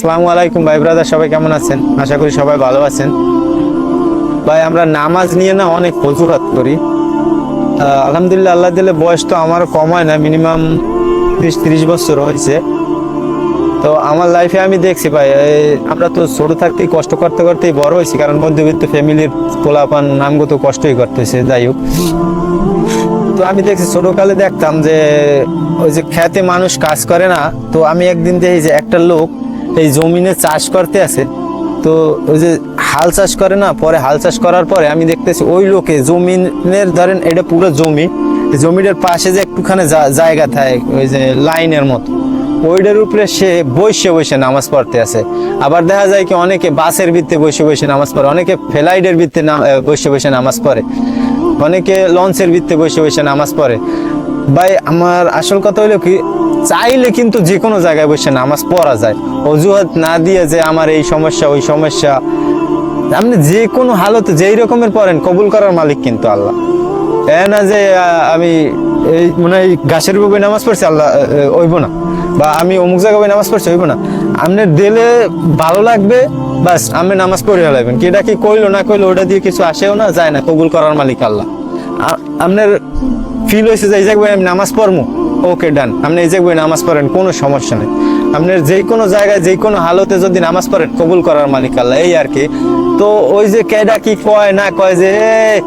আসসালামু আলাইকুম ভাই ব্রাদার, সবাই কেমন আছেন? আশা করি সবাই ভালো আছেন। ভাই, আমরা নামাজ নিয়ে না অনেক অজুহাত করি। আলহামদুলিল্লাহ, আল্লাহ দিলে বয়স তো আমার কম হয় না, মিনিমাম বিশ ত্রিশ বছর হয়েছে। তো আমার লাইফে আমি দেখছি ভাই আমরা তো ছোট থাকতেই, কষ্ট করতে করতেই বড় হয়েছি, কারণ মধ্যবিত্ত ফ্যামিলির পোলাপান নামগত কষ্টই করতেছে, যাই হোক। তো আমি দেখছি, ছোটকালে দেখতাম যে, ওই যে খেতে মানুষ কাজ করে না, তো আমি একদিন দেখি যে একটা লোক এই জমিনে চাষ করতে আছে। তো ওই যে হাল চাষ করে না, পরে হাল চাষ করার পরে আমি দেখতেছি ওই লোকে জমিনের ধরেন এটা পুরো জমি জমিটার পাশে যে একটুখানি জায়গা থাকে, ওই যে লাইনের মতো। ওইটার উপরে সে বসে বসে নামাজ পড়তে আছে। আবার দেখা যায় কি অনেকে বাসের ভিত্তে বসে বসে নামাজ পড়ে, অনেকে ফ্লাইটের ভিত্তে বসে বসে নামাজ পড়ে। অনেকে লঞ্চের ভিত্তে বসে বসে নামাজ পড়ে। ভাই, আমার আসল কথা হলো কি চাইলে কিন্তু যে কোনো জায়গায় বসে নামাজ পড়া যায়। অজুহাত না দিয়ে যে আমার এই সমস্যা, ওই সমস্যা। আপনি যে কোনো হালতে যেই রকমের পড়েন, কবুল করার মালিক কিন্তু আল্লাহ। এ না যে আমি এই মনে হয় গাছের উপরে নামাজ পড়ছি, আল্লাহ ওইব না। বা আমি অমুক জায়গায় নামাজ পড়ছি ওইব না। আপনার দিলে ভালো লাগবে, বাস, আপনি নামাজ পড়ে হলাইবেন কি এটা কি কইলো, না কইলো, ওটা দিয়ে কিছু আসেও না, যায় না, কবুল করার মালিক আল্লাহ। আপনার ফিল হয়েছে যে, এই জায়গায় আমি নামাজ পড়ব ওকে ডান আপনি এই জায়গায় নামাজ পড়েন কোনো সমস্যা নেই। আপনার যে কোনো জায়গায় যে কোনো হালতে যদি নামাজ পড়েন কবুল করার মালিক আল্লাহ এই আর কি। তো ওই যে কেডা কি কয় না কয় যে "এ,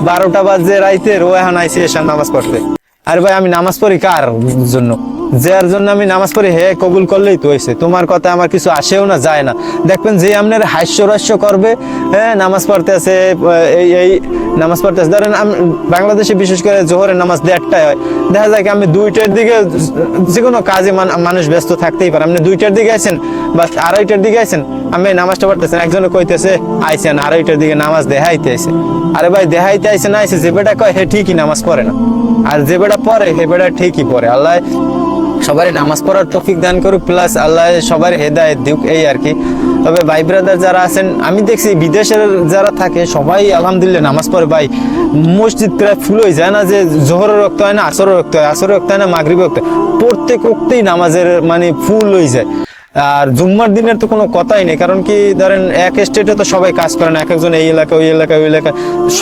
বারোটা বাজে রাইতে ও এখন আইসি এসে নামাজ পড়তে। আরে ভাই আমি নামাজ পড়ি কার জন্য? যার জন্য আমি নামাজ পড়ি হে কবুল করলেই তো হয়েছে তোমার কথা আমার কিছু আসেও না যায় না। দেখবেন যে আপনার হাস্যরাস্য করবে হ্যাঁ নামাজ পড়তে আছে এই এই নামাজ পড়তে আছে ধরেন আমি বাংলাদেশে বিশেষ করে জোহরের নামাজ দেড়টায় হয়। দেখা যায় কি আমি দুইটার দিকে যে কোনো কাজে মানুষ ব্যস্ত থাকতেই পারে। আপনি দুইটার দিকে আছেন বা আড়াইটার দিকে আছেন, আমি নামাজটা পড়তেছেন একজনে কইতেছে আইছেন আড়াইটার দিকে নামাজ দেখাইতে আইছে। আরে ভাই, দেখাইতে আইছে না, আইছে, যে বেটা কয়, হে ঠিকই নামাজ পড়ে না। আর যে বেটা পড়ে, হে বেটা ঠিকই পড়ে। আল্লাহ সবারই নামাজ পড়ার তৌফিক দান করুক, প্লাস আল্লাহ সবার হেদায়েত দিক, এই আর কি। তবে ভাই ব্রাদার যারা আছেন, আমি দেখছি বিদেশের যারা থাকে, সবাই আলহামদুলিল্লাহ নামাজ পড়ে। ভাই, মসজিদ প্রায় ফুল হয়ে যায় না যে জোহরের রক্ত হয় না, আসরের রক্ত হয়, আসরের রক্ত হয় না মাগরিব রক্ত প্রত্যেক রক্তেই নামাজের মানে ফুল হয়ে যায়। আর জুম্মার দিনের তো কোনো কথাই নেই, কারণ কি ধরেন এক স্টেটে তো সবাই কাজ করে না, এক একজন এই এলাকা ওই এলাকা ওই এলাকা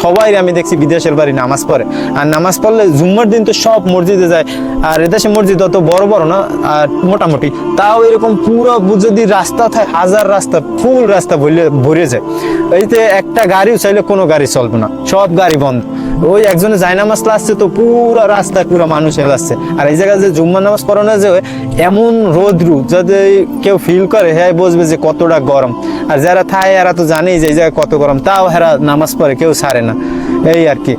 সবাই আমি দেখছি বিদেশের বাড়ি নামাজ পড়ে। আর নামাজ পড়লে জুম্মার দিন তো সব মসজিদে যায়, আর এদেশে মসজিদ অত বড় বড় না, আর মোটামুটি। তাও এরকম পুরো যদি রাস্তা থাকে, হাজার রাস্তা, ফুল রাস্তা ভরে যায়। এইতে একটা গাড়িও চাইলে কোনো গাড়ি চলবে না, সব গাড়ি বন্ধ। ওই একজনে জায়নামাজ লাগছে তো পুরো রাস্তায় পুরো মানুষ আসছে আর এই জায়গায় যে জুম্মা নামাজ পড়ানো যে এমন রোদ্রু যদি কেউ ফিল করে হ্যাঁ বুঝবে যে কতটা গরম। আর যারা থায়, এরা তো জানেই যে এই জায়গায় কত গরম, তাও হেরা নামাজ পড়ে, কেউ সারে না। এই আর কি।